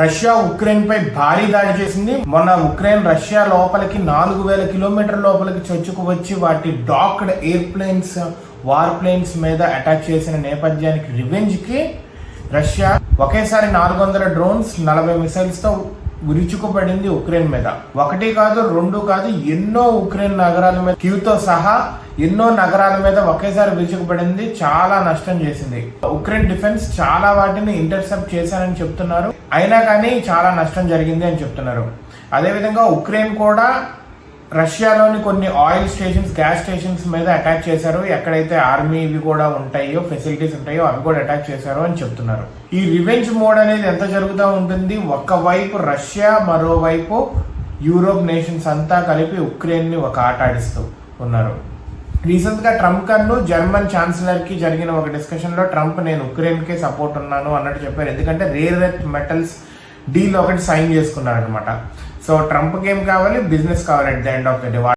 Russia Ukraine పై భారీ దాడి చేసింది. మొన్న ఉక్రెయిన్ రష్యా లోపలికి నాలుగు వేల కిలోమీటర్ లోపలికి చొచ్చుకు వచ్చి వాటి docked airplanes war planes మీద అటాక్ చేసిన నేపథ్యానికి రివెంజ్కి రష్యా ఒకేసారి నాలుగు వందల డ్రోన్స్ నలభై మిసైల్స్తో విరుచుకుపడింది ఉక్రెయిన్ మీద. ఒకటి కాదు రెండు కాదు ఎన్నో ఉక్రెయిన్ నగరాల మీద క్యూతో సహా ఎన్నో నగరాల మీద ఒకేసారి విరుచుకుపడింది చాలా నష్టం చేసింది. ఉక్రెయిన్ డిఫెన్స్ చాలా వాటిని ఇంటర్సెప్ట్ చేశారని చెప్తున్నారు. అయినా కానీ చాలా నష్టం జరిగింది అని చెప్తున్నారు. అదేవిధంగా ఉక్రెయిన్ కూడా రష్యాలోని కొన్ని ఆయిల్ స్టేషన్స్ గ్యాస్ స్టేషన్స్ మీద అటాక్ చేశారు. ఎక్కడైతే ఆర్మీ ఇవి కూడా ఉంటాయో ఫెసిలిటీస్ ఉంటాయో అవి కూడా అటాక్ చేశారు అని చెప్తున్నారు. ఈ రివెంజ్ మోడ్ అనేది ఎంత జరుగుతూ ఉంటుంది? ఒకవైపు రష్యా మరోవైపు యూరోప్ నేషన్స్ అంతా కలిపి ఉక్రెయిన్ని ఒక ఆట ఆడిస్తూ ఉన్నారు. రీసెంట్గా ట్రంప్ కన్ను జర్మన్ ఛాన్సలర్కి జరిగిన ఒక డిస్కషన్లో ట్రంప్ నేను ఉక్రెయిన్కే సపోర్ట్ ఉన్నాను అన్నట్టు చెప్పారు. ఎందుకంటే రేర్ ఎర్త్ మెటల్స్ డీల్ ఒకటి సైన్ చేసుకున్నారు అనమాట సో ట్రంప్ ఏం కావాలి బిజినెస్ కావాలి at the end of the day